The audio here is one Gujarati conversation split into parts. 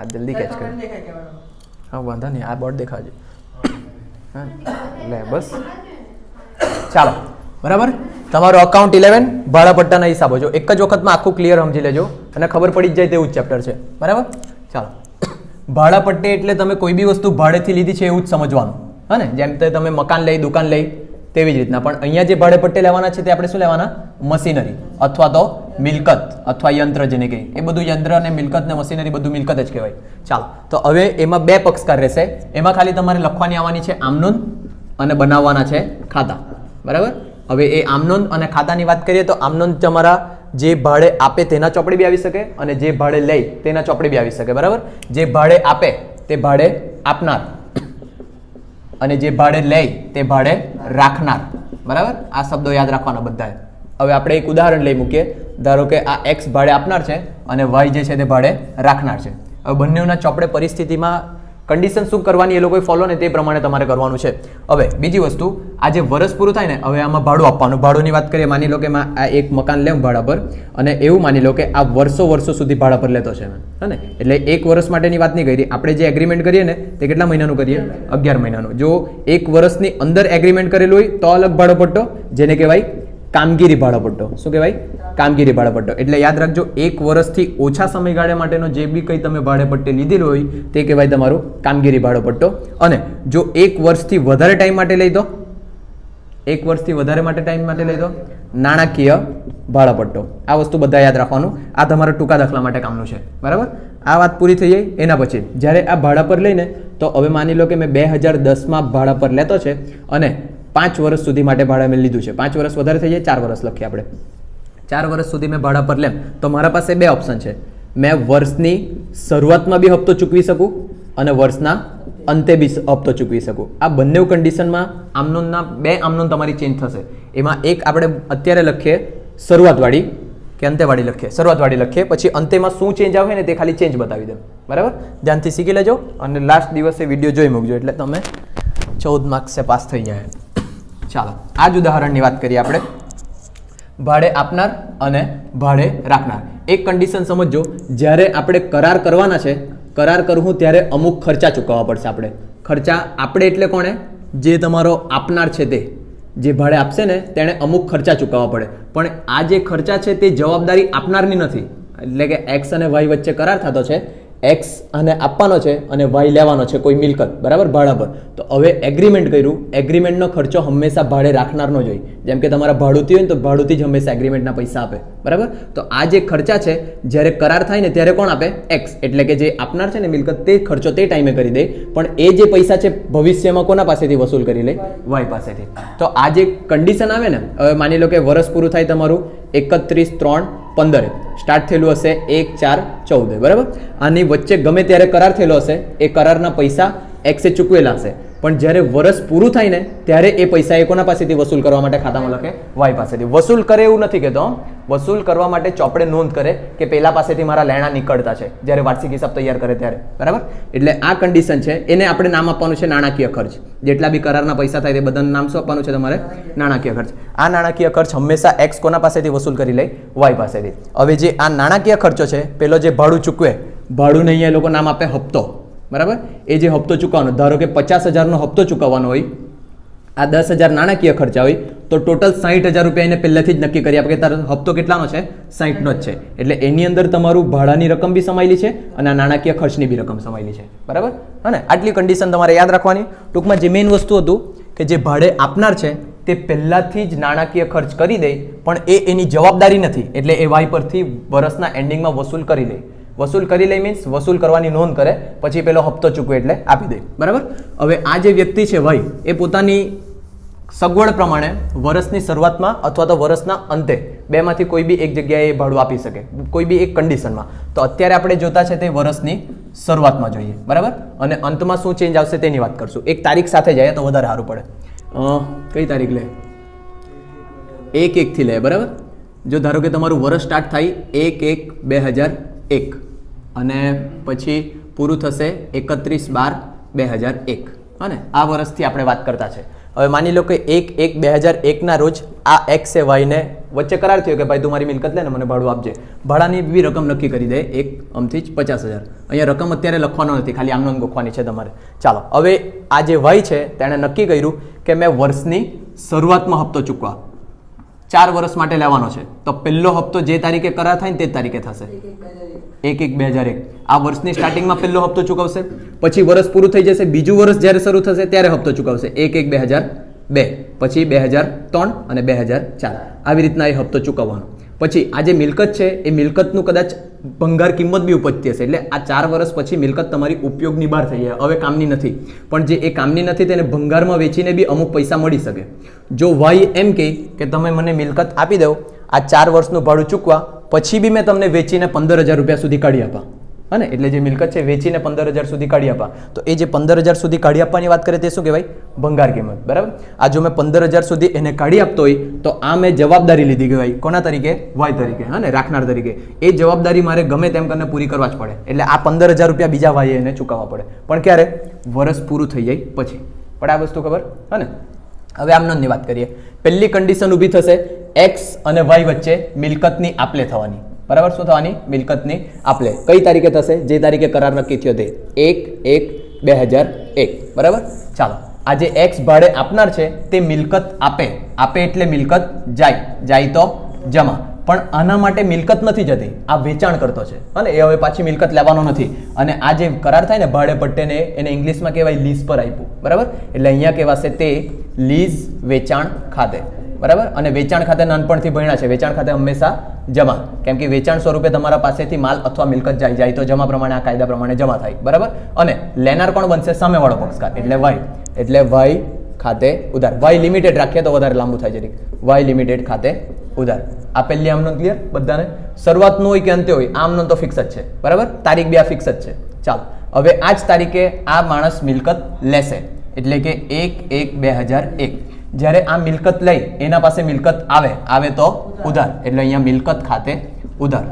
આ જલ્દી કેચ કર. હા વાંધો નહીં આ બોર્ડ દેખાજો. હા લે બસ. ચાલો બરાબર? તમારું અકાઉન્ટ ઇલેવન ભાડાપટ્ટાના હિસાબો. જો એક જ વખતમાં આખું ક્લિયર સમજી લેજો અને ખબર પડી જ જાય તેવું જ ચેપ્ટર છે. બરાબર? ચાલો. ભાડાપટ્ટે એટલે તમે કોઈ બી વસ્તુ ભાડેથી લીધી છે એવું જ સમજવાનું. હા ને? જેમ તે તમે મકાન લઈ દુકાન લઈ તેવી જ રીતના. પણ અહીંયા જે ભાડે પટ્ટે લેવાના છે તે આપણે શું લેવાના? મશીનરી. અથવા તો મિલકત અથવા યંત્ર જેને કહીએ. એ બધું યંત્ર અને મિલકત ને મશીનરી બધું મિલકત જ કહેવાય. ચાલો, તો હવે એમાં બે પક્ષકાર રહેશે. એમાં ખાલી તમારે લખવાની આવવાની છે આમનોંધ અને બનાવવાના છે ખાતા. બરાબર? હવે એ આમનોંધ અને ખાતાની વાત કરીએ તો આમનોંધ તમારા જે ભાડે આપે તેના ચોપડી બી આવી શકે અને જે ભાડે લે તેના ચોપડી બી આવી શકે. બરાબર? જે ભાડે આપે તે ભાડે આપનાર. અને જે ભાડે લે તે ભાડે રાખનાર. બરાબર? આ શબ્દો યાદ રાખવાના બધાએ. હવે આપણે એક ઉદાહરણ લઈ મૂકીએ. ધારો કે આ એક્સ ભાડે આપનાર છે અને વાય જે છે તે ભાડે રાખનાર છે. હવે બંનેના ચોપડે પરિસ્થિતિમાં કન્ડિશન શું કરવાની એ લોકોએ ફોલો ને તે પ્રમાણે તમારે કરવાનું છે. હવે બીજી વસ્તુ, આ જે વર્ષ પૂરું થાય ને, હવે આમાં ભાડું આપવાનું. ભાડુંની વાત કરીએ, માની લો કે આ એક મકાન લેવું ભાડા પર અને એવું માની લો કે આ વર્ષો વર્ષો સુધી ભાડા પર લેતો છે. હે ને? એટલે એક વર્ષ માટેની વાત નહીં કરી. આપણે જે એગ્રીમેન્ટ કરીએ ને, તે કેટલા મહિનાનું કરીએ? અગિયાર મહિનાનું. જો એક વર્ષની અંદર એગ્રીમેન્ટ કરેલું હોય, તો અલગ ભાડો પટ્ટો જેને કહેવાય કામગીરી ભાડાપટ્ટો શું કહેવાય? કામગીરી ભાડાપટ્ટો એટલે યાદ રાખજો, એક વર્ષથી ઓછા સમયગાળા માટેનો જે બી કંઈ તમે ભાડેપટ્ટી લીધેલો હોય, તે કહેવાય તમારું કામગીરી ભાડોપટ્ટો અને જો એક વર્ષથી વધારે ટાઈમ માટે લઈ દો, એક વર્ષથી વધારે માટે ટાઈમ માટે લઈ દો, નાણાકીય ભાડાપટ્ટો આ વસ્તુ બધા યાદ રાખવાનું. આ તમારા ટૂંકા દાખલા માટે કામનું છે. બરાબર? આ વાત પૂરી થઈ જાય એના પછી. જ્યારે આ ભાડા પર લઈને, તો હવે માની લો કે મેં બે હજાર દસમાં ભાડા પર લેતો છે, અને પાંચ વર્ષ સુધી માટે ભાડા મેં લીધું છે. પાંચ વર્ષ વધારે થઈ જાય, ચાર વર્ષ લખીએ આપણે. ચાર વર્ષ સુધી મેં ભાડા પર, લેમ. તો મારા પાસે બે ઓપ્શન છે. મેં વર્ષની શરૂઆતમાં બી હપ્તો ચૂકવી શકું અને વર્ષના અંતે બી હપ્તો ચૂકવી શકું. આ બંને કન્ડિશનમાં આમનોનના બે આમનોન તમારી ચેન્જ થશે. એમાં એક આપણે અત્યારે લખીએ શરૂઆતવાળી, કે અંતેવાળી લખીએ. શરૂઆતવાળી લખીએ, પછી અંતેમાં શું ચેન્જ આવે ને તે ખાલી ચેન્જ બતાવી દે. બરાબર? ધ્યાનથી શીખી લેજો અને લાસ્ટ દિવસે વીડિયો જોઈ મૂકજો. એટલે તમે ચૌદ માર્ક્સે પાસ થઈ જાય. ચાલો આ જ ઉદાહરણની વાત કરીએ આપણે. ભાડે આપનાર અને ભાડે રાખનાર. એક કન્ડિશન સમજજો, જ્યારે આપણે કરાર કરવાના છે, કરાર કરવું ત્યારે અમુક ખર્ચા ચૂકવવા પડશે આપણે. ખર્ચા આપણે એટલે કોણે? જે તમારો આપનાર છે તે. જે ભાડે આપશે ને, તેણે અમુક ખર્ચા ચૂકવવા પડે. પણ આ જે ખર્ચા છે તે જવાબદારી આપનારની નથી. એટલે કે એક્સ અને વાય વચ્ચે કરાર થતો છે. એક્સ અને આપવાનો છે અને વાય લેવાનો છે કોઈ મિલકત. બરાબર? ભાડા પર તો હવે એગ્રીમેન્ટ કર્યું. એગ્રીમેન્ટનો ખર્ચો હંમેશા ભાડે રાખનારનો જ હોય. જેમ કે તમારા ભાડુતી હોય ને તો ભાડુતી જ હંમેશા એગ્રીમેન્ટના પૈસા આપે. બરાબર? તો આ જે ખર્ચા છે જ્યારે કરાર થાય ને ત્યારે કોણ આપે? એક્સ એટલે કે જે આપનાર છે ને મિલકત તે ખર્ચો તે ટાઈમે કરી દે. પણ એ જે પૈસા છે ભવિષ્યમાં કોના પાસેથી વસૂલ કરી લે? વાય પાસેથી. તો આ જે કન્ડિશન આવે ને હવે માની લો કે વર્ષ પૂરું થાય તમારું એકત્રીસ, ત્રણ, પંદરે. સ્ટાર્ટ થયેલું હશે એક, ચાર, ચૌદે. બરાબર? આની વચ્ચે ગમે ત્યારે કરાર થયેલો હશે, એ કરારના પૈસા એક્સે ચૂકવેલા હશે પણ જ્યારે વર્ષ પૂરું થાય ને, ત્યારે એ પૈસા એ કોના પાસેથી વસૂલ કરવા માટે ખાતામાં લખે? વાય પાસેથી. વસૂલ કરે એવું નથી કહેતો વસૂલ કરવા માટે ચોપડે નોંધ કરે કે પેલા પાસેથી મારા લેણા નીકળતા છે, જ્યારે વાર્ષિક હિસાબ તૈયાર કરે ત્યારે. બરાબર? એટલે આ કન્ડિશન છે. એને આપણે નામ આપવાનું છે નાણાકીય ખર્ચ. જેટલા બી કરારના પૈસા થાય તે બધાનું નામ શું આપવાનું છે તમારે? નાણાકીય ખર્ચ. આ નાણાકીય ખર્ચ હંમેશા એક્સ કોના પાસેથી વસૂલ કરી લે? વાય પાસેથી. હવે જે આ નાણાકીય ખર્ચો છે, પેલો જે ભાડું ચૂકવે ભાડું નહીં એ લોકો નામ આપે હપ્તો. બરાબર? એ જે હપ્તો ચૂકવવાનો, ધારો કે પચાસ હજારનો હપ્તો ચૂકવવાનો હોય, આ દસ હજાર નાણાકીય ખર્ચા હોય, તો ટોટલ સાહીઠ હજાર રૂપિયા એને પહેલેથી જ નક્કી કરી આપે કે તારો હપ્તો કેટલાનો છે? સાહીઠનો જ છે. એટલે એની અંદર તમારું ભાડાની રકમ બી સમાયેલી છે અને આ નાણાકીય ખર્ચની બી રકમ સમાયેલી છે. બરાબર? અને આટલી કન્ડિશન તમારે યાદ રાખવાની. ટૂંકમાં જે મેઇન વસ્તુ હતું કે જે ભાડે આપનાર છે, તે પહેલાંથી જ નાણાકીય ખર્ચ કરી દે, પણ એ એની જવાબદારી નથી. એટલે એ વાય પરથી વર્ષના એન્ડિંગમાં વસૂલ કરી લે વસૂલ કરી લે મીન્સ વસૂલ કરવાની નોંધ કરે, પછી પેલો હપ્તો ચૂકવે એટલે આપી દે. બરાબર? હવે આ જે વ્યક્તિ છે ભાઈ, એ પોતાની સગવડ પ્રમાણે વર્ષની શરૂઆતમાં અથવા તો વર્ષના અંતે બેમાંથી કોઈ બી એક જગ્યાએ ભાડું આપી શકે, કોઈ બી એક કન્ડિશનમાં તો અત્યારે આપણે જોતા છે તે વર્ષની શરૂઆતમાં જોઈએ, બરાબર? અને અંતમાં શું ચેન્જ આવશે તેની વાત કરશું. એક તારીખ સાથે જાય તો વધારે સારું પડે. કઈ તારીખ લે? એક એકથી લે, બરાબર? જો ધારો કે તમારું વર્ષ સ્ટાર્ટ થાય એક એક બે હજાર એક. અને પછી પૂરું થશે એકત્રીસ બાર બે હજાર એક. અને આ વર્ષથી આપણે વાત કરતા છે. હવે માની લો કે એક એક બે હજાર એકના રોજ આ એક્સ વાયને વચ્ચે કરાર થયો કે ભાઈ તું મારી મિલકત લે ને મને ભાડું આપજે. ભાડાની બી રકમ નક્કી કરી દે એક અમથી જ પચાસ હજાર. અહીંયા રકમ અત્યારે લખવાનો નથી, ખાલી આમનો ગોખવાની છે તમારે. ચાલો, હવે આ જે વાય છે તેણે નક્કી કર્યું કે મેં વર્ષની શરૂઆતમાં હપ્તો ચૂકવા. ચાર વર્ષ માટે લેવાનો છે. તો પહેલો હપ્તો જે તારીખે કરાર થાય ને તે જ તારીખે થશે. એક એક બે હજાર એક. આ વર્ષની સ્ટાર્ટિંગમાં પહેલો હપ્તો ચૂકવશે. પછી વર્ષ પૂરું થઈ જશે. બીજું વર્ષ જ્યારે શરૂ થશે ત્યારે હપ્તો ચૂકવશે. એક એક બે હજાર બે. પછી બે હજાર ત્રણ અને બે હજાર ચાર. આવી રીતના એ હપ્તો ચૂકવવાનો. પછી આ જે મિલકત છે, એ મિલકતનું કદાચ ભંગાર કિંમત બી ઉપજતી હશે. એટલે આ ચાર વર્ષ પછી મિલકત તમારી ઉપયોગની બહાર થઈ જાય. હવે કામની નથી. પણ જે એ કામની નથી, તેને ભંગારમાં વેચીને બી અમુક પૈસા મળી શકે. જો વાય એમ કહે કે તમે મને મિલકત આપી દો, આ ચાર વર્ષનું ભાડું ચૂકવા, પછી બી મેં તમને વેચીને પંદર હજાર રૂપિયા સુધી કાઢી આપા. હા ને? એટલે જે મિલકત છે વેચીને પંદર હજાર સુધી કાઢી આપવા તો એ જે પંદર હજાર સુધી કાઢી આપવાની વાત કરે તે શું કહેવાય? ભંગાર કિંમત. બરાબર? આ જો મેં પંદર હજાર સુધી એને કાઢી આપતો હોય, તો આ મેં જવાબદારી લીધી કહેવાય. કોના તરીકે? વાય તરીકે. હા રાખનાર તરીકે. એ જવાબદારી મારે ગમે તેમ કરીને પૂરી કરવા જ પડે. એટલે આ પંદર હજાર રૂપિયા બીજા વાયે એને ચૂકવવા પડે. પણ ક્યારે? વર્ષ પૂરું થઈ જાય પછી. પણ આ વસ્તુ ખબર? હા ને? હવે આમનોંધની વાત કરીએ. પહેલી કન્ડિશન ઊભી થશે. એક્સ અને વાય વચ્ચે મિલકતની આપલે થવાની. બરાબર? શું થવાની? મિલકતની આપલે. કઈ તારીખે થશે? જે તારીખે કરાર નક્કી થયો તે? એક એક બે હજાર એક. બરાબર? ચાલો. આજે એક્સ ભાડે આપનાર છે, તે મિલકત આપે. આપે એટલે મિલકત જાય. જાય તો જમા. પણ આના માટે મિલકત નથી જતી. આ વેચાણ કરતો છે. અને એ હવે પાછી મિલકત લેવાનો નથી. અને આ જે કરાર થાય ને, ભાડે પટ્ટેને એને ઇંગ્લિશમાં કહેવાય લીઝ પર આપ્યું. બરાબર? એટલે અહીંયા કહેવાશે તે લીઝ વેચાણ ખાતે. બરાબર? અને વેચાણ ખાતે નાનપણથી ભણ્યા છે. વેચાણ ખાતે હંમેશા જમા. કેમ કે વેચાણ સ્વરૂપે તમારા પાસેથી માલ અથવા મિલકત જાય જાય તો જમા પ્રમાણે, આ કાયદા પ્રમાણે જમા થાય. બરાબર? અને લેનાર કોણ બનશે? સામેવાળો પક્ષકાર એટલે વાય એટલે વાય ખાતે ઉધાર. વાય લિમિટેડ રાખીએ તો વધારે લાંબુ થાય જરીક વાય લિમિટેડ ખાતે ઉધાર. આપેલી આમનો ક્લિયર બધાને? શરૂઆતનું હોય કે અંતે હોય, આમનો તો ફિક્સ જ છે. બરાબર? તારીખ બે આ ફિક્સ જ છે. ચાલો. હવે આ જ તારીખે આ માણસ મિલકત લેશે. એટલે કે એક એક બે હજાર એક. જ્યારે આ મિલકત લઈ, એના પાસે મિલકત આવે આવે તો ઉધાર. એટલે અહીંયા મિલકત ખાતે ઉધાર.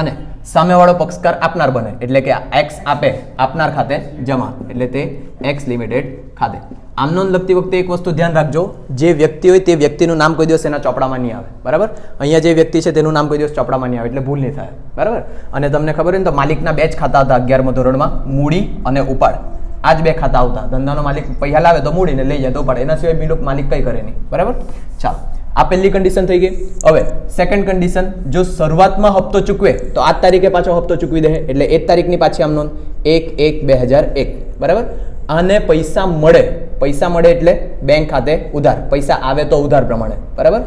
અને સામેવાળો પક્ષકાર આપનાર બને, એટલે કે એક્સ આપે, આપનાર ખાતે જમા. એટલે તે એક્સ લિમિટેડ ખાતે. આમ નોંધ લગતી વખતે એક વસ્તુ ધ્યાન રાખજો, જે વ્યક્તિ હોય તે વ્યક્તિનું નામ કોઈ દિવસ એના ચોપડામાં નહીં આવે. બરાબર? અહીંયા જે વ્યક્તિ છે તેનું નામ કોઈ દિવસ ચોપડામાં નહીં આવે, એટલે ભૂલ નહીં થાય. બરાબર? અને તમને ખબર હોય ને તો માલિકના બે જ ખાતા હતા અગિયારમાં ધોરણમાં, મૂડી અને ઉપાડ. આ જ બે ખાતા આવતા. ધંધાનો માલિક પૈસા લાવે તો મૂડીને લઈ જાય તો પડે એના સિવાય મિલુક માલિક કંઈ કરે નહીં. બરાબર? ચાલ. આ પહેલી કન્ડિશન થઈ ગઈ. હવે સેકન્ડ કન્ડિશન જો શરૂઆતમાં હપ્તો ચૂકવે, તો આ તારીખે પાછો હપ્તો ચૂકવી દે એટલે એક તારીખની પાછી આમ નોંધ. એક એક, બે હજાર એક. બરાબર? આને પૈસા મળે. પૈસા મળે એટલે બેંક ખાતે ઉધાર. પૈસા આવે તો ઉધાર પ્રમાણે. બરાબર?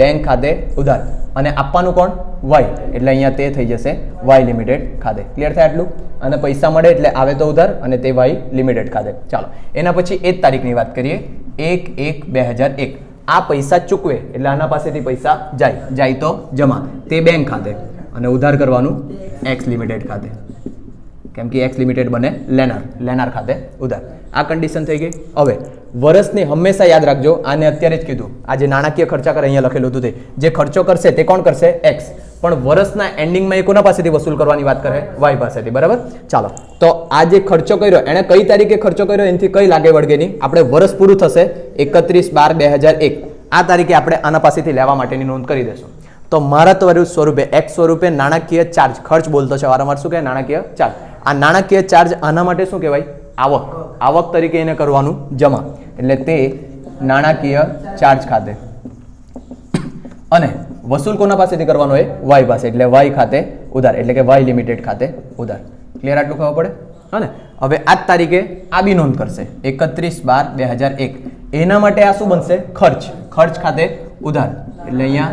બેંક ખાતે ઉધાર. અને આપવાનું કોણ? વાય એટલે અહીંયા તે થઈ જશે વાય લિમિટેડ ખાતે. ક્લિયર થાય આટલું? અને પૈસા મળે એટલે આવે તો ઉધાર અને તે વાય લિમિટેડ ખાતે. ચાલો, એના પછી એ જ તારીખની વાત કરીએ. એક એક બે હજાર એક. આ પૈસા ચૂકવે એટલે આના પાસેથી પૈસા જાય. જાય તો જમા. તે બેંક ખાતે. અને ઉધાર કરવાનું એક્સ લિમિટેડ ખાતે. કેમ કે એક્સ લિમિટેડ બને લેનાર લેનાર ખાતે ઉધાર. આ કન્ડિશન થઈ ગઈ. હવે વર્ષની હંમેશા યાદ રાખજો, આને અત્યારે જ કીધું. આ જે નાણાકીય ખર્ચા કરે, અહીંયા લખેલું હતું તે. જે ખર્ચો કરશે તે કોણ કરશે? એક્સ પણ વર્ષના એન્ડિંગમાં એ કોના પાસેથી વસૂલ કરવાની વાત કરે? વાય પાસેથી, બરાબર? ચાલો. તો આ જે ખર્ચો કર્યો એણે કઈ તારીખે ખર્ચો કર્યો? એનાથી કઈ લાગે વળગે નહીં આપણે વર્ષ પૂરું થશે એકત્રીસ બાર બે હજાર એક. આ તારીખે આપણે આના પાસેથી લેવા માટેની નોંધ કરી દેશું તો મારા ત્વરિત સ્વરૂપે એક્સ સ્વરૂપે નાણાકીય ચાર્જ ખર્ચ બોલતો છે, વારંવાર શું કહે નાણાકીય ચાર્જ આ નાણાકીય ચાર્જ આના માટે શું કહેવાય? આવક. આવક તરીકે એને કરવાનું જમા. એટલે તે નાણાકીય ચાર્જ ખાતે. અને વસૂલ કોના પાસેથી કરવાનો હોય વાય પાસે. એટલે વાય ખાતે ઉધાર. એટલે કે વાય લિમિટેડ ખાતે ઉધાર. ક્લિયર આટલું ખબર પડે? હા ને હવે આ જ તારીખે આ બી નોંધ કરશે. એકત્રીસ બાર બે હજાર એક. એના માટે આ શું બનશે? ખર્ચ. ખર્ચ ખાતે ઉધાર. એટલે અહીંયા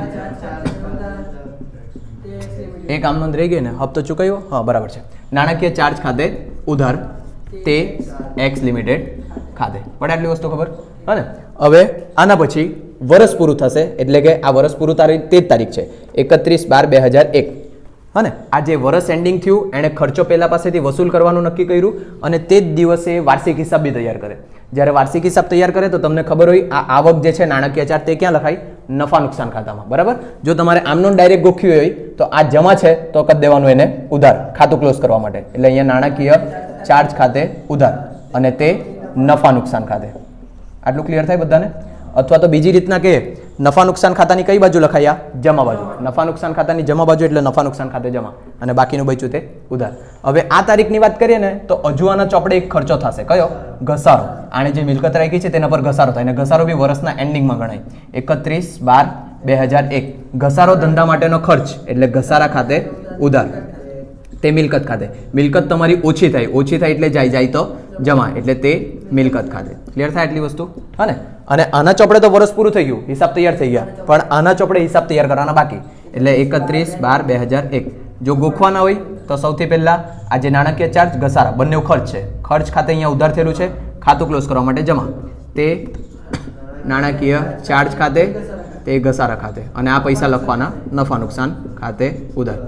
એક આમ નોંધ રહી ગઈ ને? હપ્તો ચૂકવ્યો? હા, બરાબર છે. નાણાકીય ચાર્જ ખાતે ઉધાર. તે એક્સ લિમિટેડ ખાતે. પણ આટલી વસ્તુ ખબર? હા ને હવે આના પછી વર્ષ પૂરું થશે, એટલે કે આ વર્ષ પૂરું તારીખ તે જ તારીખ છે, એકત્રીસ બાર બે હજાર એક. હા ને આ જે વર્ષ એન્ડિંગ થયું, એણે ખર્ચો પહેલા પાસેથી વસૂલ કરવાનું નક્કી કર્યું અને તે જ દિવસે વાર્ષિક હિસાબ બી તૈયાર કરે. જ્યારે વાર્ષિક હિસાબ તૈયાર કરે તો તમને ખબર હોય, આ આવક જે છે નાણાકીય ચાર, તે ક્યાં લખાય? નફા નુકસાન ખાતામાં. બરાબર? જો તમારે આમનો ડાયરેક્ટ ગોખ્યું હોય, તો આ જમા છે, તો કદ દેવાનું એને ઉધાર, ખાતું ક્લોઝ કરવા માટે. એટલે અહીંયા નાણાકીય ચાર્જ ખાતે ઉધાર અને તે નફા નુકસાન ખાતે. આટલું ક્લિયર થાય બધાને? અથવા તો બીજી રીતના કે નફા નુકસાન ખાતાની કઈ બાજુ લખાયા? જમા બાજુ. નફા નુકસાન ખાતાની જમા બાજુ એટલે નફા નુકસાન ખાતે જમા. અને બાકીનું બચ્યું તે ઉધાર. હવે આ તારીખની વાત કરીએ ને, તો અજુઆના ચોપડે એક ખર્ચો થશે. કયો? ઘસારો. આણે જે મિલકત રાખી છે તેના પર ઘસારો થાય. અને ઘસારો બી વર્ષના એન્ડિંગમાં ગણાય. એકત્રીસ બાર બે હજાર એક. ઘસારો ધંધા માટેનો ખર્ચ, એટલે ઘસારા ખાતે ઉધાર. તે મિલકત ખાતે. મિલકત તમારી ઓછી થાય. ઓછી થાય એટલે જાય જાય તો જમા. એટલે તે મિલકત ખાતે. ક્લિયર થાય એટલી વસ્તુ? હા અને આના ચોપડે તો વર્ષ પૂરું થઈ ગયું. હિસાબ તૈયાર થઈ ગયા. પણ આના ચોપડે હિસાબ તૈયાર કરવાના બાકી. એટલે એકત્રીસ બાર બે હજાર એક. જો ગોખવાના હોય, તો સૌથી પહેલાં આ જે નાણાકીય ચાર્જ ઘસારા, બંને ખર્ચ છે. ખર્ચ ખાતે અહીંયા ઉધાર થયેલું છે. ખાતું ક્લોઝ કરવા માટે જમા. તે નાણાકીય ચાર્જ ખાતે, તે ઘસારા ખાતે. અને આ પૈસા લખવાના નફા નુકસાન ખાતે ઉધાર.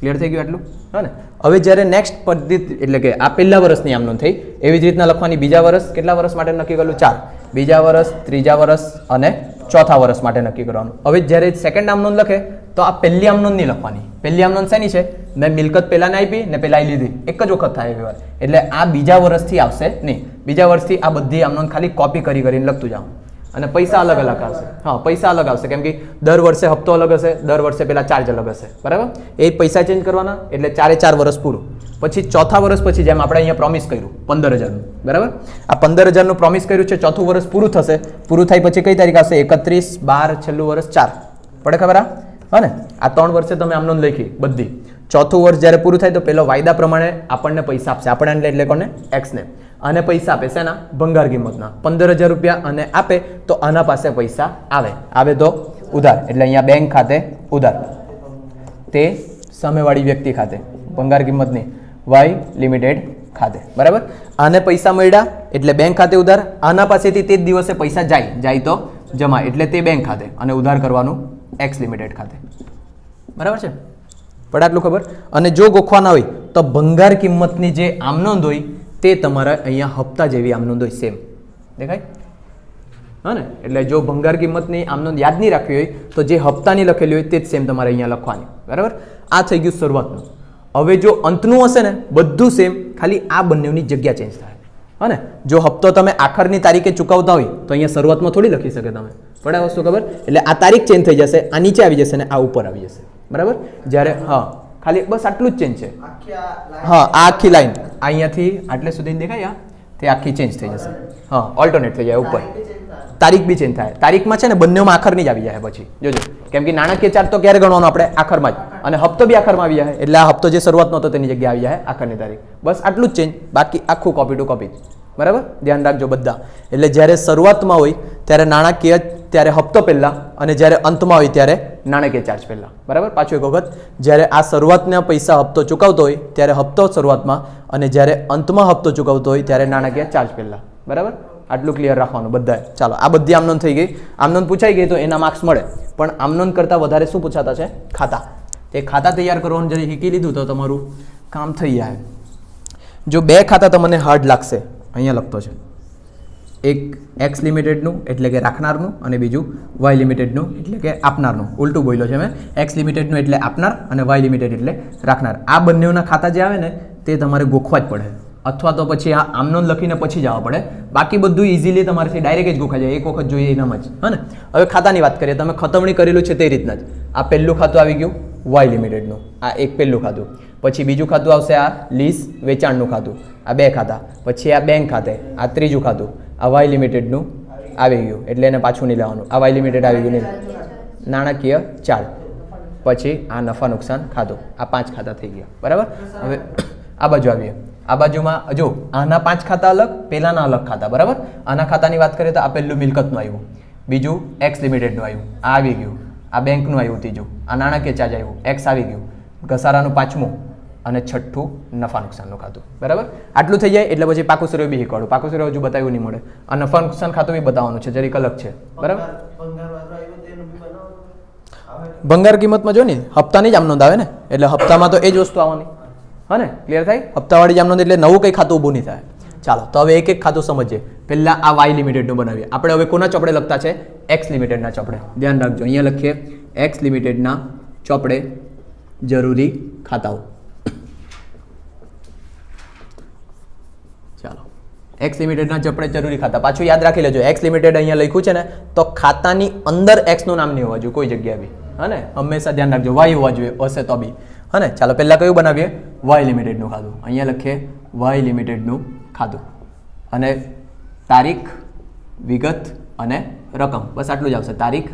ક્લિયર થઈ ગયું આટલું? હા ને. હવે જ્યારે નેક્સ્ટ પદ્ધતિ, એટલે કે આ પહેલા વર્ષની આમ થઈ, એવી જ રીતના લખવાની બીજા વર્ષ, કેટલા વર્ષ માટે નક્કી કરેલું ચાર. બીજા વર્ષ, ત્રીજા વર્ષ અને ચોથા વર્ષ માટે નક્કી કરવાનું. હવે જ્યારે સેકન્ડ આમનોન લખે, તો આ પહેલી આમનોન નહીં લખવાની. પહેલી આમનોન શેની છે? મેં મિલકત પહેલાંને આપી ને પહેલા લીધી. એક જ વખત થાય એવી વાર એટલે આ બીજા વર્ષથી આવશે નહીં. બીજા વર્ષથી આ બધી આમનોન ખાલી કોપી કરી કરીને લખતું જાઉં. અને પૈસા અલગ અલગ આવશે. હા, પૈસા અલગ આવશે. કેમ કે દર વર્ષે હપ્તો અલગ હશે, દર વર્ષે પેલા ચાર્જ અલગ હશે. બરાબર? એ પૈસા ચેન્જ કરવાના, એટલે ચારે ચાર વર્ષ પૂરું. પછી ચોથા વર્ષ પછી જેમ આપણે અહીંયા પ્રોમિસ કર્યું, પંદર હજારનું. બરાબર? આ પંદર હજારનું પ્રોમિસ કર્યું છે, ચોથું વર્ષ પૂરું થશે. પૂરું થાય પછી કઈ તારીખ આવશે? એકત્રીસ બાર છેલ્લું વર્ષ ચાર. પડે ખબર આ? હા ને? આ ત્રણ વર્ષે તમે આમ નોંધ લખી, બધી. ચોથું વર્ષ જ્યારે પૂરું થાય તો પેલો વાયદા પ્રમાણે આપણને પૈસા આપશે. આપણે એટલે એટલે કોને એક્સને અને પૈસા આપે શેના ભંગાર કિંમતના. પંદર હજાર રૂપિયા અને આપે તો આના પાસે પૈસા આવે. આવે તો ઉધાર. એટલે અહીંયા બેંક ખાતે ઉધાર. તે સામેવાળી વ્યક્તિ ખાતે. ભંગાર કિંમતની વાય લિમિટેડ ખાતે. બરાબર? આને પૈસા મળ્યા એટલે બેંક ખાતે ઉધાર. આના પાસેથી તે જ દિવસે પૈસા જાય. જાય તો જમા. એટલે તે બેંક ખાતે. અને ઉધાર કરવાનું એક્સ લિમિટેડ ખાતે. બરાબર છે? પડે આટલું ખબર? અને જો ગોખવાના હોય તો ભંગાર કિંમતની જે આમ નોંધ હોય તે તમારા અહીંયા હપ્તા જેવી આમનોંધ હોય સેમ દેખાય? હા ને? એટલે જો ભંગાર કિંમતની આમનોંધ યાદ નહીં રાખવી હોય, તો જે હપ્તાની લખેલી હોય તે જ સેમ તમારે અહીંયા લખવાની. બરાબર? આ થઈ ગયું શરૂઆતનું. હવે જો અંતનું હશે ને, બધું સેમ ખાલી આ બંનેની જગ્યા ચેન્જ થાય. હા જો હપ્તો તમે આખરની તારીખે ચૂકવતા હોય, તો અહીંયા શરૂઆતમાં થોડી લખી શકે તમે. પડે વસ્તુ ખબર? એટલે આ તારીખ ચેન્જ થઈ જશે, આ નીચે આવી જશે ને આ ઉપર આવી જશે. બરાબર? જ્યારે, હા. ખાલી બસ આટલું જ ચેન્જ છે. હા આ આખી લાઈન અહીંયાથી આટલે સુધી દેખાય તે આખી ચેન્જ થઈ જશે. હા ઓલ્ટરનેટ થઈ જાય ઉપર. તારીખ બી ચેન્જ થાય. તારીખમાં છે ને બંનેમાં આખરની જ આવી જાય પછી. જોજો. કેમ કે નાણાકીય ચાર્જ તો ક્યારે ગણવાનો આપણે? આખરમાં જ. અને હપ્તો બી આખરમાં આવી જાય. એટલે આ હપ્તો જે શરૂઆતનો હતો તેની જગ્યાએ આવી જાય આખરની તારીખ. બસ આટલું જ ચેન્જ બાકી આખું કોપી ટુ કોપી બરાબર? ધ્યાન રાખજો બધા. એટલે જ્યારે શરૂઆતમાં હોય, ત્યારે નાણાકીય ત્યારે હપ્તો પહેલાં અને જ્યારે અંતમાં હોય ત્યારે નાણાકીય ચાર્જ પહેલાં. બરાબર? પાછું એક વખત. જ્યારે આ શરૂઆતના પૈસા હપ્તો ચૂકવતો હોય, ત્યારે હપ્તો શરૂઆતમાં અને જ્યારે અંતમાં હપ્તો ચૂકવતો હોય, ત્યારે નાણાકીય ચાર્જ પહેલાં. બરાબર? આટલું ક્લિયર રાખવાનું બધાએ. ચાલો, આ બધી આમનોંધ થઈ ગઈ. આમનોંધ પૂછાઈ ગઈ તો એના માર્ક્સ મળે. પણ આમનોંધ કરતાં વધારે શું પૂછાતા છે? ખાતા. તે ખાતા તૈયાર કરવાનું જરી શીખી લીધું તો તમારું કામ થઈ જાય. જો બે ખાતા તમને હાર્ડ લાગશે અહીંયા લખતો છે. એક એક્સ લિમિટેડનું એટલે કે રાખનારનું અને બીજું વાય લિમિટેડનું એટલે કે આપનારનું. ઉલટું બોલ્યો છે મેં. એક્સ લિમિટેડનું એટલે આપનાર અને વાય લિમિટેડ એટલે રાખનાર. આ બંનેના ખાતા જે આવે ને, તે તમારે ગોખવા જ પડે. અથવા તો પછી આ આમનો લખીને પછી જવા પડે. બાકી બધું ઇઝીલી તમારેથી ડાયરેક્ટ જ ગોખાઈ જાય એક વખત જોઈએ એનામાં જ. હા હવે ખાતાની વાત કરીએ. તમે ખતમણી કરેલું છે તે રીતના જ. આ પહેલું ખાતું આવી ગયું વાય લિમિટેડનું. આ એક પહેલું ખાતું. પછી બીજું ખાતું આવશે આ લીઝ વેચાણનું ખાતું. આ બે ખાતા. પછી આ બેંક ખાતે, આ ત્રીજું ખાતું. આ વાય લિમિટેડનું આવી ગયું. એટલે એને પાછું નહીં લેવાનું. આ વાય લિમિટેડ આવી ગયું નહીં. નાણાકીય ચાર્જ પછી આ નફા નુકસાન ખાતું. આ પાંચ ખાતા થઈ ગયા. બરાબર? હવે આ બાજુ આવીએ. આ બાજુમાં, જો, આના પાંચ ખાતા અલગ પહેલાંના અલગ ખાતા. બરાબર? આના ખાતાની વાત કરીએ તો આ પહેલું મિલકતનું આવ્યું. બીજું એક્સ લિમિટેડનું આવ્યું. આ આવી ગયું. આ બેંકનું આવ્યું ત્રીજું. આ નાણાકીય ચાર્જ આવ્યું. એક્સ આવી ગયું. ઘસારાનું પાંચમું અને છઠ્ઠું નફા નુકસાનનું ખાતું. બરાબર? આટલું થઈ જાય એટલે પછી પાકું સૂર્ય બી શીખવાડું. પાકું સૂર્ય હજુ બતાવ્યું નહીં મળે. અને નફા નુકસાન ખાતું બી બતાવવાનું છે, જરીક અલગ છે. બરાબર? ભંગાર કિંમતમાં જો ને, હપ્તાની જ આમ નોંધ આવે ને? એટલે હપ્તામાં તો એ જ વસ્તુ આવવાની. હા ક્લિયર થાય? હપ્તાવાળી જ આમ નોંધ એટલે નવું કંઈ ખાતું ઊભું નહીં થાય. ચાલો, તો હવે એક એક ખાતું સમજીએ. પહેલાં આ વાય લિમિટેડનું બનાવીએ. આપણે હવે કોના ચોપડે લખતા છે? એક્સ લિમિટેડના ચોપડે. ધ્યાન રાખજો. અહીંયા લખીએ. એક્સ લિમિટેડના ચોપડે જરૂરી ખાતાઓ. ચાલો. એક્સ લિમિટેડના ચપડે જરૂરી ખાતા. પાછું યાદ રાખી લેજો. એક્સ લિમિટેડ અહીંયા લખ્યું છે ને, તો ખાતાની અંદર એક્સનું નામ નહીં હોવા જોઈએ, કોઈ જગ્યાએ બી. હા હંમેશા ધ્યાન રાખજો. વાય હોવા જોઈએ, હશે તો બી. હા ને ચાલો, પહેલાં કયું બનાવીએ? વાય લિમિટેડનું ખાતું. અહીંયા લખીએ વાય લિમિટેડનું ખાતું. અને તારીખ, વિગત અને રકમ. બસ આટલું જ આવશે. તારીખ,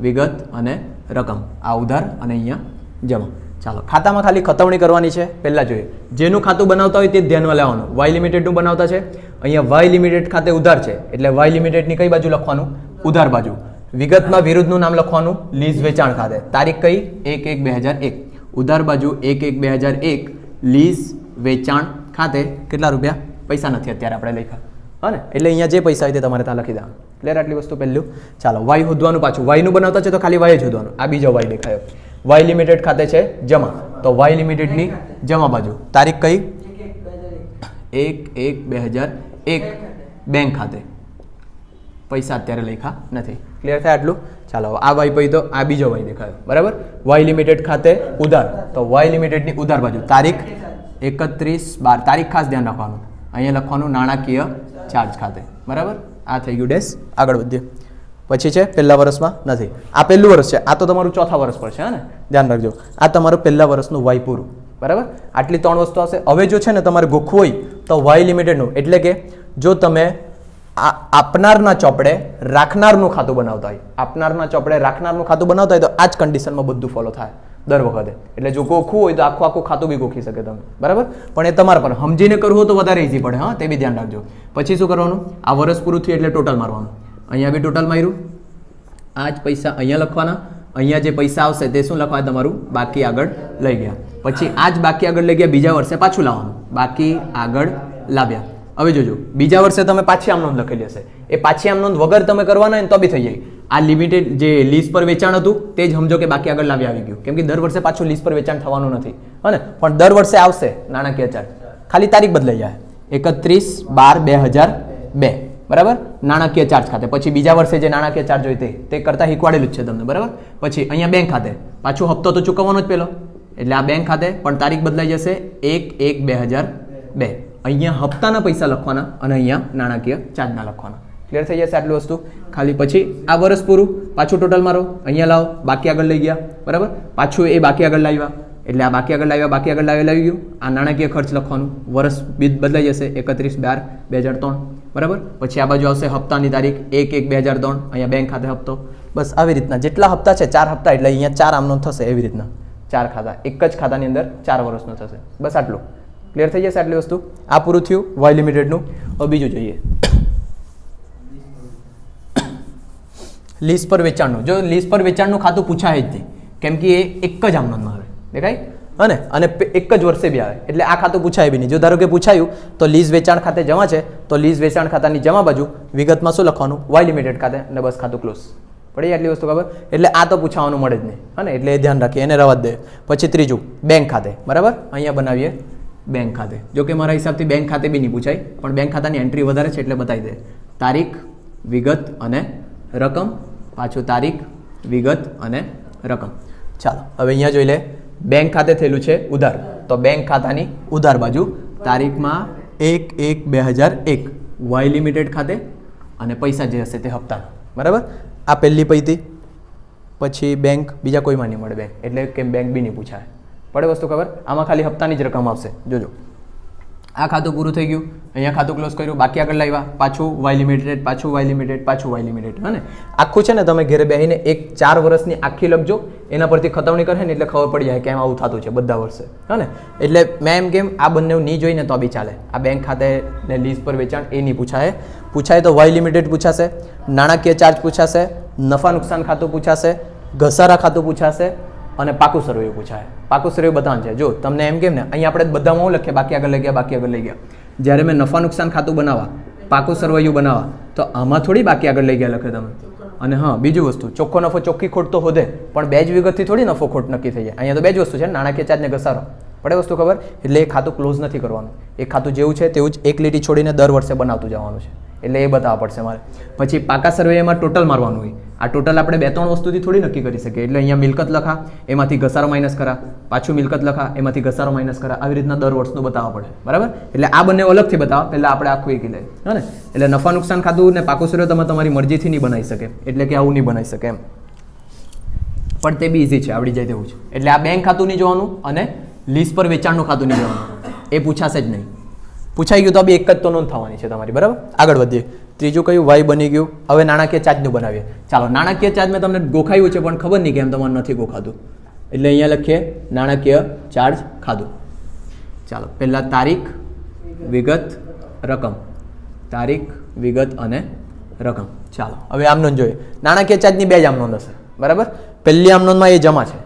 વિગત અને રકમ. આ ઉધાર અને અહીંયા જમા. ચાલો, ખાતામાં ખાલી ખતવણી કરવાની છે, પહેલાં જોઈએ. જેનું ખાતું બનાવતા હોય તે ધ્યાનમાં લેવાનું. વાય લિમિટેડનું બનાવતા છે. અહીંયા વાય લિમિટેડ ખાતે ઉધાર છે. એટલે વાય લિમિટેડની કઈ બાજુ લખવાનું? ઉધાર બાજુ. વિગતમાં વિરુદ્ધનું નામ લખવાનું, લીઝ વેચાણ ખાતે. તારીખ કઈ? એક એક બે હજાર એક. ઉધાર બાજુ એક એક બે હજાર એક, લીઝ વેચાણ ખાતે કેટલા રૂપિયા? પૈસા નથી અત્યારે આપણે લખ્યા. હા એટલે અહીંયા જે પૈસા હોય તે તમારે ત્યાં લખી દેવાનું. ક્લિયર આટલી વસ્તુ પહેલું ચાલો વાય શોધવાનું પાછું. વાયનું બનાવતા છે તો ખાલી વાય જ શોધવાનું. આ બીજો વાય દેખાયો. વાય લિમિટેડ ખાતે છે? જમા. તો વાય લિમિટેડની જમા બાજુ. તારીખ કઈ? એક એક, બે હજાર એક. બેંક ખાતે. પૈસા અત્યારે લખ્યા નથી. ક્લિયર થાય આટલું? ચાલો આ વાય પછી તો, આ બીજો વાય દેખાયો. બરાબર? વાય લિમિટેડ ખાતે ઉધાર. તો વાય લિમિટેડની ઉધાર બાજુ. તારીખ એકત્રીસ બાર. તારીખ ખાસ ધ્યાન રાખવાનું. અહીંયા લખવાનું નાણાકીય ચાર્જ ખાતે. બરાબર? આ થઈ ગયું ડેસ. આગળ વધીએ. પછી છે પહેલા વર્ષમાં નથી. આ પહેલું વર્ષ છે. આ તો તમારું ચોથા વર્ષ પર છે હા ને? ધ્યાન રાખજો. આ તમારું પહેલા વર્ષનું વાય પૂરું. બરાબર? આટલી ત્રણ વસ્તુ આવશે. હવે જો છે ને તમારે ગોખવું હોય, તો વાય લિમિટેડનું. એટલે કે જો તમે આપનારના ચોપડે રાખનારનું ખાતું બનાવતા હોય, આપનારના ચોપડે રાખનારનું ખાતું બનાવતા હોય, તો આ જ કન્ડિશનમાં બધું ફોલો થાય. દર વખતે. એટલે જો ગોખવું હોય, તો આખું આખું ખાતું બી ગોખી શકે તમે. બરાબર? પણ એ તમારા પર. સમજીને કરવું હોય તો વધારે ઇઝી પડે, હા? તે બી ધ્યાન રાખજો. પછી શું કરવાનું? આ વર્ષ પૂરું થયું એટલે ટોટલ મારવાનું. અહીંયા બી ટોટલ માર્યું. આ જ પૈસા અહીંયા લખવાના. અહીંયા જે પૈસા આવશે તે શું લખવા તમારું? બાકી આગળ લઈ ગયા. પછી આ જ બાકી આગળ લઈ ગયા, બીજા વર્ષે પાછું લાવવાનું. બાકી આગળ લાવ્યા. હવે જોજો, બીજા વર્ષે તમે પાછી આમ નોંધ લખેલી હશે. એ પાછી આમ નોંધ વગર તમે કરવાના ને તો બી થઈ જાય. આ લિમિટેડ જે લીઝ પર વેચાણ હતું, તે જ સમજો કે બાકી આગળ લાવી આવી ગયું. કેમ કે દર વર્ષે પાછું લીઝ પર વેચાણ થવાનું નથી. હને પણ દર વર્ષે આવશે, નાણાકીય ચાર્જ. ખાલી તારીખ બદલાઈ જાય. એકત્રીસ બાર બે હજાર બે. બરાબર? નાણાકીય ચાર્જ ખાતે. પછી બીજા વર્ષે જે નાણાકીય ચાર્જ હોય તે કરતાં શીખવાડેલું જ છે તમને, બરાબર? પછી અહીંયા બેંક ખાતે. પાછો હપ્તો તો ચૂકવવાનો જ પેલો. એટલે આ બેંક ખાતે પણ તારીખ બદલાઈ જશે એક એક બે હજાર બે. અહીંયા હપ્તાના પૈસા લખવાના અને અહીંયા નાણાકીય ચાર્જના લખવાના. ક્લિયર થઈ જશે આટલી વસ્તુ? ખાલી પછી આ વર્ષ પૂરું. પાછું ટોટલ મારો. અહીંયા લાવો. બાકી આગળ લઈ ગયા. બરાબર? પાછું એ બાકી આગળ લાવ્યા. એટલે આ બાકી આગળ લાવ્યા, બાકી આગળ લાવ્યા, લાવી ગયું. આ નાણાકીય ખર્ચ લખવાનું. વર્ષ બદલાઈ જશે, એકત્રીસ બાર, બે હજાર ત્રણ. બરાબર? પછી આ બાજુ આવશે હપ્તાની તારીખ, એક એક, બે હજાર ત્રણ. અહીંયા બેંક ખાતે હપ્તો. બસ આવી રીતના. જેટલા હપ્તા છે, ચાર હપ્તા, એટલે અહીંયા ચાર આમનો થશે એવી રીતના. ચાર ખાતા. એક જ ખાતાની અંદર ચાર વર્ષનો થશે. બસ આટલું. ક્લિયર થઈ જશે આટલી વસ્તુ? આ પૂરું થયું વાય લિમિટેડનું હવે બીજું જોઈએ. લીઝ પર વેચાણનું. જો લીઝ પર વેચાણનું ખાતું પૂછાય જ નહીં. કેમ કે એ એક જ આમનોંધમાં આવે. દેખાય હને અને એક જ વર્ષે બી આવે. એટલે આ ખાતું પૂછાય બી નહીં. જો ધારો કે પૂછાયું, તો લીઝ વેચાણ ખાતે જમા છે, તો લીઝ વેચાણ ખાતાની જમા બાજુ વિગતમાં શું લખવાનું? વાય લિમિટેડ ખાતે, અને બસ ખાતું ક્લોઝ પડી આટલી વસ્તુ ખબર એટલે આ તો પૂછાવાનું મળે જ નહીં. અને એટલે એ ધ્યાન રાખીએ, એને રવા દે. પછી ત્રીજું બેંક ખાતે. બરાબર? અહીંયા બનાવીએ બેંક ખાતે. જો કે મારા હિસાબથી બેંક ખાતે બી નહીં પૂછાય, પણ બેંક ખાતાની એન્ટ્રી વધારે છે એટલે બતાવી દે. તારીખ, વિગત અને રકમ. પાછું તારીખ, વિગત અને રકમ. ચાલો, હવે અહીંયા જોઈ લે. બેંક ખાતે થયેલું છે ઉધાર. તો બેંક ખાતાની ઉધાર બાજુ તારીખમાં એક એક બે હજાર એક. વાય લિમિટેડ ખાતે અને પૈસા જે હશે તે હપ્તા. બરાબર? આ પહેલી પૈતી. પછી બેંક, બીજા કોઈમાં નહીં મળે બેંક. એટલે કે બેંક બી નહીં પૂછાય. પડે વસ્તુ ખબર? આમાં ખાલી હપ્તાની જ રકમ આવશે. જોજો. આ ખાતું પૂરું થઈ ગયું. અહીંયા ખાતું ક્લોઝ કર્યું. બાકી આગળ લાવ્યા. પાછું વાય લિમિટેડ પાછું વાય લિમિટેડ પાછું વાય લિમિટેડ હા ને? આખું છે ને તમે ઘરે બેસીને એક ચાર વર્ષની આખી લખજો. એના પરથી ખતવણી કરે ને એટલે ખબર પડી જાય કે એમ આવું થતું છે બધા વર્ષે. હા ને? એટલે મેં એમ કેમ, આ બંને નહીં જોઈને તો બી ચાલે. આ બેંક ખાતે ને લીઝ પર વેચાણ એ નહીં પૂછાય. પૂછાય તો વાય લિમિટેડ પૂછાશે, નાણાકીય ચાર્જ પૂછાશે, નફા નુકસાન ખાતું પૂછાશે, ઘસારા ખાતું પૂછાશે અને પાકું સર્વે પૂછાય. પાકું સર્વે બધાને છે. જો, તમને એમ કેમ ને, અહીંયા આપણે બધામાં હું લખીએ, બાકી આગળ લઈ ગયા, બાકી આગળ લઈ ગયા. જ્યારે મેં નફા નુકસાન ખાતું બનાવવા, પાકું સરવૈયું બનાવવા, તો આમાં થોડી બાકી આગળ લઈ ગયા લખે તમે? અને હા, બીજું વસ્તુ, ચોખ્ખો નફો ચોખ્ખી ખોટ તો હોદે, પણ બે જ વિગતથી થોડી નફો ખોટ નક્કી થઈ જાય. અહીંયા તો બે જ વસ્તુ છે, નાણાકીય ચાર્જને ઘસારો. પડે વસ્તુ ખબર? એટલે એ ખાતું ક્લોઝ નથી કરવાનું. એ ખાતું જેવું છે, તેવું જ એક લીટી છોડીને દર વર્ષે બનાવતું જવાનું છે. એટલે એ બતાવવા પડશે મારે. પછી પાકા સર્વે એમાં ટોટલ મારવાનું હોય. આ ટોટલ આપણે બે ત્રણ વસ્તુથી થોડી નક્કી કરી શકીએ. એટલે અહીંયા મિલકત લખા, એમાંથી ઘસારો માઇનસ કરા. પાછું મિલકત લખા, એમાંથી ઘસારો માઇનસ કરા. આવી રીતના દર વર્ષનું બતાવવા પડે. બરાબર? એટલે આ બંને અલગથી બતાવો. પહેલાં આપણે આખું એક લઈએ હા ને? એટલે નફા નુકસાન ખાતું ને પાકું સર્વે તમે તમારી મરજીથી નહીં બનાવી શકે. એટલે કે આવું નહીં બનાવી શકે એમ. પણ તે બી ઇઝી છે. આવડી જાય તેવું છે. એટલે આ બેંક ખાતું નહીં જોવાનું અને લીઝ પર વેચાણનું ખાતું નહીં જોવાનું. એ પૂછાશે જ નહીં. પૂછાઈ ગયું તો બી એક જ તો નોંધ થવાની છે તમારી, બરાબર? આગળ વધીએ. ત્રીજું કયું? વાય બની ગયું. હવે નાણાકીય ચાર્જનું બનાવીએ. ચાલો, નાણાકીય ચાર્જ મેં તમને ગોખાયું છે, પણ ખબર નહીં કે એમ તમારે નથી ગોખાતું. એટલે અહીંયા લખીએ, નાણાકીય ચાર્જ ખાધું. ચાલો, પહેલાં તારીખ, વિગત, રકમ. તારીખ, વિગત અને રકમ. ચાલો, હવે આમ નોંધ જોઈએ. નાણાકીય ચાર્જની બે જ આમ નોંધ હશે, બરાબર? પહેલી આમ નોંધમાં એ જમા છે.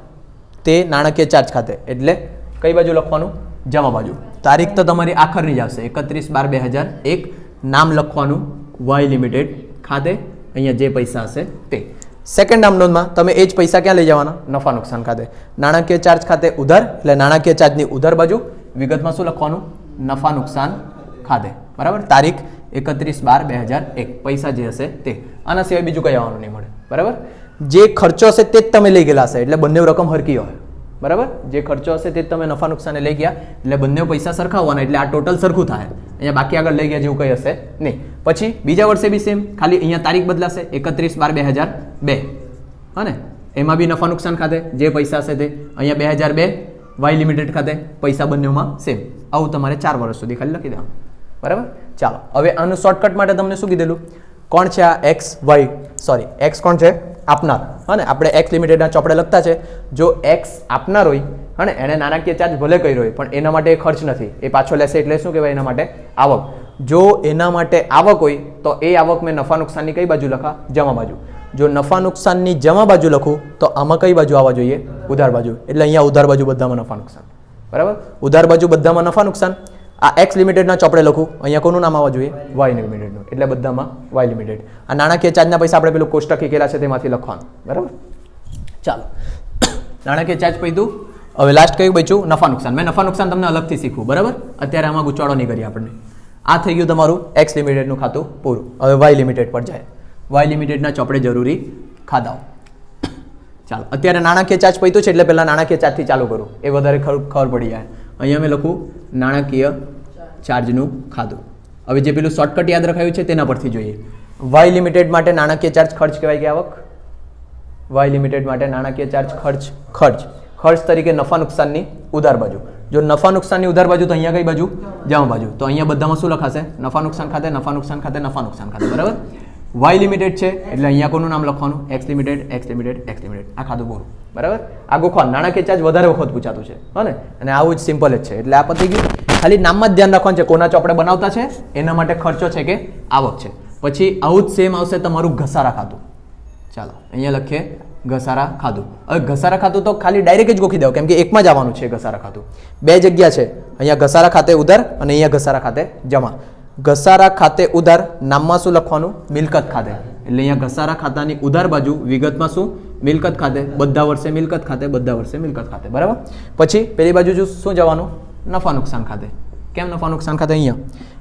તે નાણાકીય ચાર્જ ખાતે. એટલે કઈ બાજુ લખવાનું? જમા બાજુ. તારીખ તો તમારી આખરની જ આવશે. એકત્રીસ બાર બે હજાર એક. નામ લખવાનું વાય લિમિટેડ ખાતે. અહીંયા જે પૈસા હશે તે. સેકન્ડ નામ નોંધમાં તમે એ જ પૈસા ક્યાં લઈ જવાના? નફા નુકસાન ખાતે. નાણાકીય ચાર્જ ખાતે ઉધાર, એટલે નાણાકીય ચાર્જની ઉધાર બાજુ વિગતમાં શું લખવાનું? નફા નુકસાન ખાતે. બરાબર? તારીખ એકત્રીસ બાર બે હજાર એક. પૈસા જે હશે તે. આના સિવાય બીજું કંઈ આવવાનું નહીં મળે. બરાબર? જે ખર્ચો હશે તે જ તમે લઈ ગયેલા હશે. એટલે બંને રકમ હરકી હોય. બરાબર? જે ખર્ચો હશે તે તમે નફા નુકસાને લઈ ગયા. એટલે બંને પૈસા સરખા હોવાના એટલે આ ટોટલ સરખું થાય. અહીંયા બાકી આગળ લઈ ગયા જેવું કંઈ હશે નહીં. પછી બીજા વર્ષે બી સેમ ખાલી અહીંયા તારીખ બદલાશે, એકત્રીસ બાર બે હજાર બે. હા એમાં બી નફા નુકસાન ખાતે જે પૈસા હશે તે. અહીંયા બે હજાર બે વાય લિમિટેડ ખાતે પૈસા બંનેમાં સેમ આવું તમારે ચાર વર્ષ સુધી ખાલી લખી દેવાનું. બરાબર? ચાલો, હવે આનું શોર્ટકટ માટે તમને શું કીધેલું? કોણ છે આ એક્સ, વાય, સોરી, એક્સ કોણ છે? આપનાર. હા આપણે એક્સ લિમિટેડના ચોપડે લખતા છે. જો એક્સ આપનાર હોય, અને એને નાણાકીય ચાર્જ ભલે કર્યો હોય, પણ એના માટે ખર્ચ નથી. એ પાછો લેશે એટલે શું કહેવાય? એના માટે આવક. જો એના માટે આવક હોય, તો એ આવક મેં નફા નુકસાનની કઈ બાજુ લખા? જમા બાજુ. જો નફા નુકસાનની જમા બાજુ લખું, તો આમાં કઈ બાજુ આવવા જોઈએ? ઉધાર બાજુ. એટલે અહીંયા ઉધાર બાજુ બધામાં નફા નુકસાન. બરાબર? ઉધાર બાજુ બધામાં નફા નુકસાન. આ એક્સ લિમિટેડના ચોપડે લખું. અહીંયા કોનું નામ આવવા જોઈએ? વાય લિમિટેડનું એટલે બધામાં વાય લિમિટેડ આ નાણાકીય ચાર્જના પૈસા આપણે પેલું કોષ્ટક કેલા છે તેમાંથી લખવાનું. બરાબર? ચાલો. નાણાકીય ચાર્જ પૈતું હવે લાસ્ટ કયું બચ્યું? નફા નુકસાન. મેં નફા નુકસાન તમને અલગથી શીખવું. બરાબર? અત્યારે આમાં ગુચાડો નહીં કરીએ આપણને. આ થઈ ગયું તમારું એક્સ લિમિટેડનું ખાતું પૂરું. હવે વાય લિમિટેડ પર જાય. વાય લિમિટેડના ચોપડે જરૂરી ખાતાઓ. ચાલો. અત્યારે નાણાકીય ચાર્જ પૈતું છે એટલે પહેલાં નાણાકીય ચાર્જથી ચાલુ કરું. એ વધારે ખબર પડી જાય. અહીંયા મેં લખું નાણાકીય ચાર્જનું ખાતું હવે જે પેલું શોર્ટકટ યાદ રખાયું છે તેના પરથી જોઈએ. વાય લિમિટેડ માટે નાણાકીય ચાર્જ ખર્ચ કહેવાય કે આવક? વાય લિમિટેડ માટે નાણાકીય ચાર્જ ખર્ચ ખર્ચ. ખર્ચ તરીકે નફા નુકસાનની ઉધાર બાજુ. જો નફા નુકસાનની ઉધાર બાજુ તો અહીંયા કઈ બાજુ? જમા બાજુ. તો અહીંયા બધામાં શું લખાશે? નફા નુકસાન ખાતે, નફા નુકસાન ખાતે, નફા નુકસાન ખાતે. બરાબર? વાય લિમિટેડ છે, એટલે અહીંયા કોનું નામ લખવાનું? X limited X limited X limited આ ખાતું પૂરું બરાબર? આ ગોખવા નાણાકીય ચાર્જ વધારે વખત પૂછાતું છે. હોને અને આવું જ સિમ્પલ જ છે. એટલે આ પતી ગયું. ખાલી નામમાં જ ધ્યાન રાખવાનું છે, કોના ચોપડે બનાવતા છે, એના માટે ખર્ચો છે કે આવક છે. પછી આવું જ સેમ આવશે તમારું ઘસારા ખાતું. ચાલો, અહીંયા લખીએ, ઘસારા ખાતું હવે ઘસારા ખાતું તો ખાલી ડાયરેક્ટ જ ગોખી દો કેમ કે એકમાં જ આવવાનું છે ઘસારા ખાતું. બે જગ્યા છે. અહીંયા ઘસારા ખાતે ઉધાર અને અહીંયા ઘસારા ખાતે જમા. ઘસારા ખાતે ઉધાર નામમાં શું લખવાનું? મિલકત ખાતે. એટલે અહીંયા ઘસારા ખાતાની ઉધાર બાજુ વિગતમાં શું? મિલકત ખાતે. બધા વર્ષે મિલકત ખાતે, બધા વર્ષે મિલકત ખાતે. બરાબર? પછી પેલી બાજુ શું જવાનું? નફા નુકસાન ખાતે. કેમ નફા નુકસાન ખાતે અહીંયા?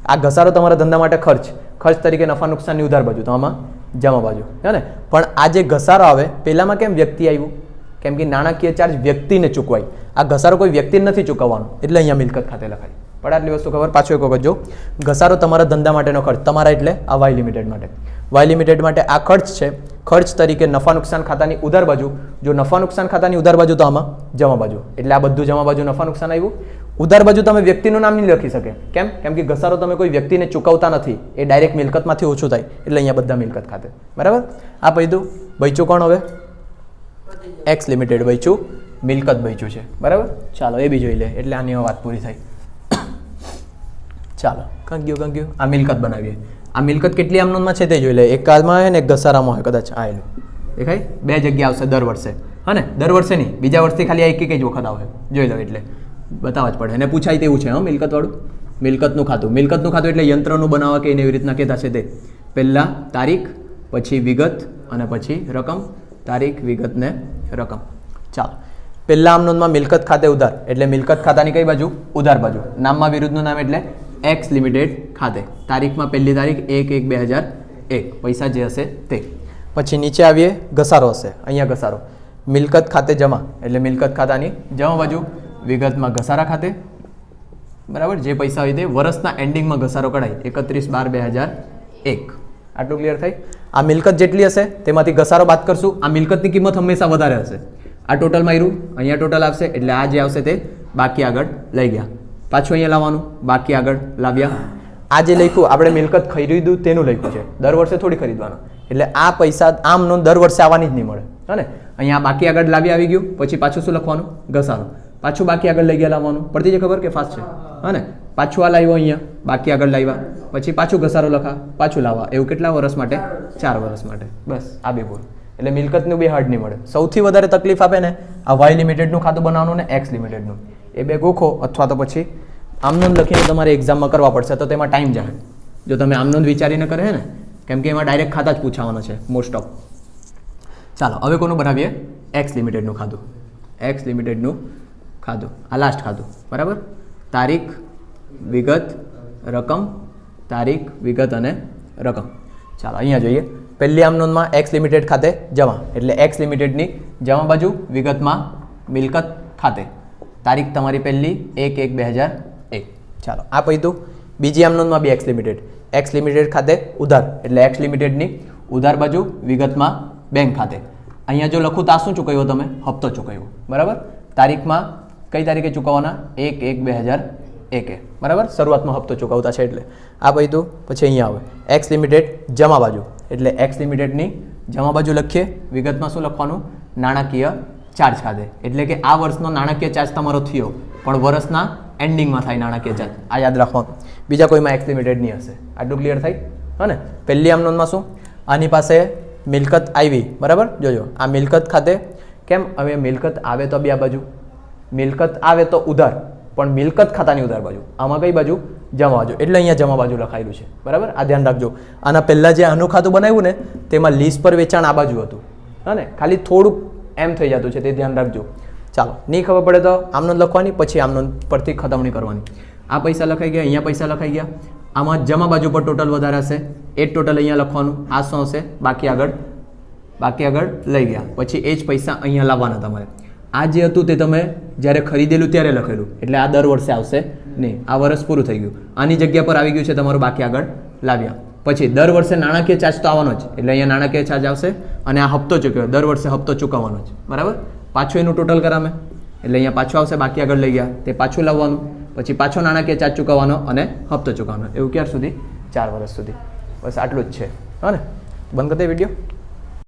આ ઘસારો તમારા ધંધા માટે ખર્ચ. ખર્ચ તરીકે નફા નુકસાનની ઉધાર બાજુ. તો આમાં જમા બાજુ. હે ને? પણ આ જે ઘસારો આવે પહેલામાં કેમ વ્યક્તિ આવ્યું? કેમ કે નાણાકીય ચાર્જ વ્યક્તિને ચૂકવાય. આ ઘસારો કોઈ વ્યક્તિને નથી ચૂકવવાનો. એટલે અહીંયા મિલકત ખાતે લખાય. પણ આટલી વસ્તુ ખબર? પાછું એક વખત જો. ઘસારો તમારા ધંધા માટેનો ખર્ચ. તમારા એટલે આ વાય લિમિટેડ માટે. વાય લિમિટેડ માટે આ ખર્ચ છે. ખર્ચ તરીકે નફા નુકસાન ખાતાની ઉધાર બાજુ. જો નફા નુકસાન ખાતાની ઉધાર બાજુ તો આમાં જમા બાજુ. એટલે આ બધું જમા બાજુ નફા નુકસાન આવ્યું. ઉધાર બાજુ તમે વ્યક્તિનું નામ નહીં લખી શકે. કેમ? કેમ કે ઘસારો તમે કોઈ વ્યક્તિને ચૂકવતા નથી. એ ડાયરેક્ટ મિલકતમાંથી ઓછું થાય. એટલે અહીંયા બધા મિલકત ખાતે. બરાબર? આ પૈદું બૈચું કોણ હવે? એક્સ લિમિટેડ બૈચું. મિલકત બૈચું છે. બરાબર? ચાલો, એ બી જોઈ લે. એટલે આની વાત પૂરી થઈ ચાલો, કંક્યું ગયું કંક ગયું આ મિલકત બનાવીએ. આ મિલકત કેટલી આમનોંધમાં છે તે જોઈ લે. એક કાળમાં હોય ને એક ઘસારામાં હોય, કદાચ આવેલું દેખાય? બે જગ્યા આવશે દર વર્ષે. હા દર વર્ષે નહીં. બીજા વર્ષથી ખાલી એક એક જ વખત આવે. જોઈ લો એટલે. બતાવવા જ પડે. અને પૂછાય તેવું છે, હા, મિલકતવાળું? મિલકતનું ખાતું. મિલકતનું ખાતું એટલે યંત્રનું બનાવવા કે એને એવી રીતના કહેતા છે તે. પહેલાં તારીખ, પછી વિગત, અને પછી રકમ. તારીખ, વિગત ને રકમ. ચાલો. પહેલાં આમ નોંધમાં મિલકત ખાતે ઉધાર. એટલે મિલકત ખાતાની કઈ બાજુ? ઉધાર બાજુ. નામમાં વિરુદ્ધનું નામ એટલે એક્સ લિમિટેડ ખાતે. તારીખમાં પહેલી તારીખ એક એક બે હજાર એક. પૈસા જે હશે તે. પછી નીચે આવીએ, ઘસારો હશે. અહીંયા ઘસારો. મિલકત ખાતે જમા. એટલે મિલકત ખાતાની જમા બાજુ વિગતમાં ઘસારા ખાતે. બરાબર? જે પૈસા હોય તે વર્ષના એન્ડિંગમાં ઘસારો કઢાય. એકત્રીસ બાર બે હજાર એક. આટલું ક્લિયર થાય આ મિલકત જેટલી હશે તેમાંથી ઘસારો બાદ કરશું. આ મિલકતની કિંમત હંમેશા વધારે હશે. આ ટોટલમાં આવ્યું અહીંયા ટોટલ આવશે. એટલે આ જે આવશે તે બાકી આગળ લઈ ગયા. પાછું અહીંયા લાવવાનું બાકી આગળ લાવ્યા. આ જે લખ્યું આપણે મિલકત ખરીદ્યું તેનું લખ્યું છે. દર વર્ષે થોડી ખરીદવાનું. એટલે આ પૈસા આમ નો દર વર્ષે આવવાની જ નહીં મળે. હે અહીંયા બાકી આગળ લાવી આવી ગયું પછી પાછું શું લખવાનું? ઘસારો પાછું બાકી આગળ લઈ ગયા લાવવાનું. પડતી છે ખબર કે ફાસ્ટ છે? હે પાછું આ લાવ્યો અહીંયા બાકી આગળ લાવ્યા. પછી પાછું ઘસારો લખા પાછું લાવવા. એવું કેટલા વર્ષ માટે? ચાર વર્ષ માટે. બસ આ બે બોલ. એટલે મિલકતનું બી હાર્ડ નહીં મળે. સૌથી વધારે તકલીફ આપે ને આ વાય લિમિટેડનું ખાતું બનાવવાનું ને એક્સ લિમિટેડનું એ બે ગોખો અથવા તો પછી આમનોંધ લખીને તમારે એક્ઝામમાં કરવા પડશે, તો તેમાં ટાઈમ જાય. જો તમે આમનોંધ વિચારીને કરે ને, કેમ કે એમાં ડાયરેક્ટ ખાતા જ પૂછાવાનો છે મોસ્ટ ઓફ ચાલો, હવે કોનું બનાવીએ? એક્સ લિમિટેડનું ખાધું. એક્સ લિમિટેડનું ખાધું. આ લાસ્ટ ખાધું. બરાબર? તારીખ, વિગત, રકમ, તારીખ, વિગત અને રકમ. ચાલો, અહીંયા જોઈએ. પહેલી આમનોંદમાં એક્સ લિમિટેડ ખાતે જમા એટલે એક્સ લિમિટેડની જમા બાજુ વિગતમાં મિલકત ખાતે. તારીખ તમારી પહેલી એક એક બે હજાર એક. ચાલો, આ પૈતું બીજી આમ નોંધમાં બી એક્સ લિમિટેડ એક્સ લિમિટેડ ખાતે ઉધાર, એટલે એક્સ લિમિટેડની ઉધાર બાજુ વિગતમાં બેંક ખાતે. અહીંયા જો લખું તો શું ચૂકવ્યો તમે? હપ્તો ચૂકવ્યો. બરાબર? તારીખમાં કઈ તારીખે ચૂકવવાના? એક એક બે હજાર એકે. બરાબર? શરૂઆતમાં હપ્તો ચૂકવતા છે એટલે. આ પૈતું પછી અહીંયા આવે. એક્સ લિમિટેડ જમા બાજુ. એટલે એક્સ લિમિટેડની જમા બાજુ લખીએ. વિગતમાં શું લખવાનું? નાણાકીય ચાર્જ ખાતે એટલે કે આ વર્ષનો નાણાકીય ચાર્જ તમારો થયો, પણ વર્ષના એન્ડિંગમાં થાય નાણાકીય ચાર્જ. આ યાદ રાખવાનું બીજા કોઈમાં એક્સ લિમિટેડ નહીં હશે. આટલું ક્લિયર થાય? હા પહેલી આમ નોંધમાં શું? આની પાસે મિલકત આવી. બરાબર? જોજો. આ મિલકત ખાતે કેમ? હવે મિલકત આવે તો બી આ બાજુ. મિલકત આવે તો ઉધાર. પણ મિલકત ખાતાની ઉધાર બાજુ. આમાં કઈ બાજુ? જમા બાજુ. એટલે અહીંયા જમા બાજુ લખાયેલું છે. બરાબર? આ ધ્યાન રાખજો. આના પહેલાં જે આનું ખાતું બનાવ્યું ને, તેમાં લીઝ પર વેચાણ આ બાજુ હતું. હા ને? ખાલી થોડુંક એમ થઈ જતું છે તે ધ્યાન રાખજો. ચાલો. નહીં ખબર પડે તો આમનો લખવાની પછી આમનો પરથી ખતમણી કરવાની. આ પૈસા લખાઈ ગયા અહીંયા પૈસા લખાઈ ગયા. આમાં જમા બાજુ પર ટોટલ વધારે હશે. એ જ ટોટલ અહીંયા લખવાનું. આ શું હશે? બાકી આગળ. બાકી આગળ લઈ ગયા. પછી એ જ પૈસા અહીંયા લાવવાના તમારે. આ જે હતું તે તમે જ્યારે ખરીદેલું ત્યારે લખેલું. એટલે આ દર વર્ષે આવશે નહીં. આ વર્ષ પૂરું થઈ ગયું. આની જગ્યા પર આવી ગયું છે તમારું બાકી આગળ. લાવ્યા. પછી દર વર્ષે નાણાકીય ચાર્જ તો આવવાનો જ. એટલે અહીંયા નાણાકીય ચાર્જ આવશે. અને આ હપ્તો ચૂક્યો. દર વર્ષે હપ્તો ચૂકવવાનો છે બરાબર? પાછું એનું ટોટલ કરામે. એટલે અહીંયા પાછું આવશે, બાકી આગળ લઈ ગયા. તે પાછું લાવવાનું. પછી પાછો નાણાકીય ચાર્જ ચૂકવવાનો અને હપ્તો ચૂકવવાનો. એવું ક્યાર સુધી? ચાર વર્ષ સુધી. બસ આટલું જ છે. હા ને? બંધ કરી દે વીડિયો